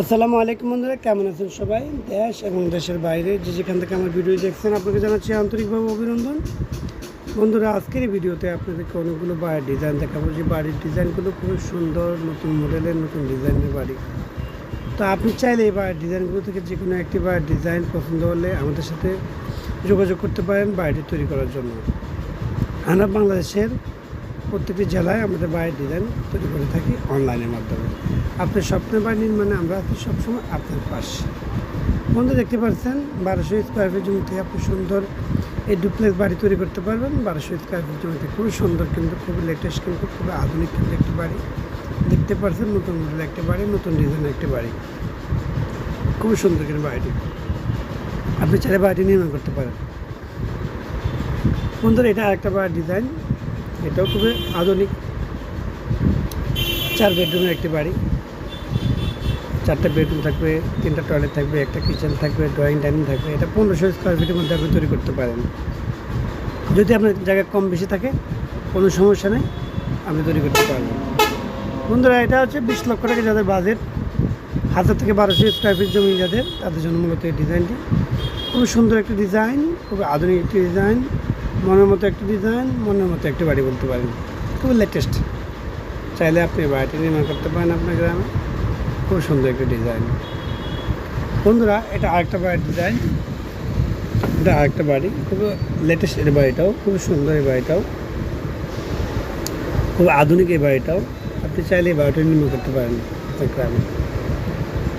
আসসালামু আলাইকুম বন্ধুরা, কেমন আছেন সবাই? দেশ এবং দেশের বাইরে যে যেখান থেকে আমার ভিডিও দেখছেন, আপনাকে জানাচ্ছি আন্তরিকভাবে অভিনন্দন। বন্ধুরা, আজকের এই ভিডিওতে আপনাদেরকে অনেকগুলো বাড়ির ডিজাইন দেখাবো। যে বাড়ির ডিজাইনগুলো খুবই সুন্দর, নতুন মডেলের নতুন ডিজাইনের বাড়ি। তো আপনি চাইলে এই বাড়ির ডিজাইনগুলো থেকে যে কোনো একটি বাড়ির ডিজাইন পছন্দ হলে আমাদের সাথে যোগাযোগ করতে পারেন বাড়িটি তৈরি করার জন্য। আমরা বাংলাদেশের প্রত্যেকটি জেলায় আমাদের বাড়ির ডিজাইন তৈরি করে থাকি অনলাইনের মাধ্যমে। আপনার স্বপ্নের বাড়ি নির্মাণে আমরা আছি সবসময় আপনার পাশে। বন্ধু, দেখতে পাচ্ছেন, বারোশো স্কোয়ার ফিট জমি থেকে আপনি সুন্দর এই ডুপ্লেক্স বাড়ি তৈরি করতে পারবেন। বারোশো স্কোয়ার ফিট জমিতে খুবই সুন্দর কিন্তু খুবই লেটেস্ট কিন্তু খুবই আধুনিক কিন্তু একটি বাড়ি। দেখতে পাচ্ছেন, নতুন মডেল একটি বাড়ি, নতুন ডিজাইনের একটি বাড়ি। খুবই সুন্দর কিন্তু বাড়িটি। আপনি চাইলে বাড়িটি নির্মাণ করতে পারেন। বন্ধুরা, এটা আরেকটা বাড়ির ডিজাইন এটাও খুবই আধুনিক। চার বেডরুমের একটি বাড়ি। চারটা বেডরুম থাকবে, তিনটা টয়লেট থাকবে, একটা কিচেন থাকবে ড্রয়িং ডাইনিং থাকবে। এটা পনেরোশো স্কোয়ার ফিটের মধ্যে আপনি তৈরি করতে পারেন। যদি আপনার জায়গা কম বেশি থাকে, কোনো সমস্যা নেই, আপনি তৈরি করতে পারবেন। বন্ধুরা, এটা হচ্ছে বিশ লক্ষ টাকা যাদের বাজেট হাজার থেকে বারোশো স্কোয়ার ফিট জমি যাদের, তাদের জন্য মূলত এই ডিজাইনটি খুবই সুন্দর একটি ডিজাইন খুবই আধুনিক একটি ডিজাইন মনের মতো একটা ডিজাইন মনের মতো একটি বাড়ি বলতে পারেন। খুব লেটেস্ট চাইলে আপনি বাড়িটি নির্মাণ করতে পারেন আপনার গ্রামে। খুব সুন্দর একটি ডিজাইন বন্ধুরা, এটা আরেকটা বাড়ির ডিজাইন এটা আরেকটা বাড়ি। খুব লেটেস্ট এই বাড়িটাও, খুব সুন্দর এই বাড়িটাও। খুব আধুনিক এই বাড়িটাও। আপনি চাইলে এই বাড়িটা নির্মাণ করতে পারেন গ্রামে।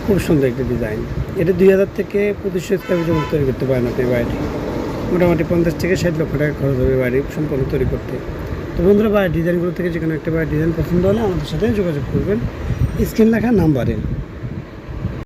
খুব সুন্দর একটি ডিজাইন এটা দুই হাজার থেকে পঁচিশশো স্কোয়ার তৈরি করতে পারেন আপনি বাড়িটি। মোটামুটি পঞ্চাশ থেকে ষাট লক্ষ টাকা খরচ হবে বাড়ি সম্পূর্ণ তৈরি করতে। তো বন্ধুরা, বাড়ির ডিজাইনগুলো থেকে যে কোনো একটা বাড়ির ডিজাইন পছন্দ হলে আমাদের সাথে যোগাযোগ করবেন। স্ক্রিন লেখা নাম্বারে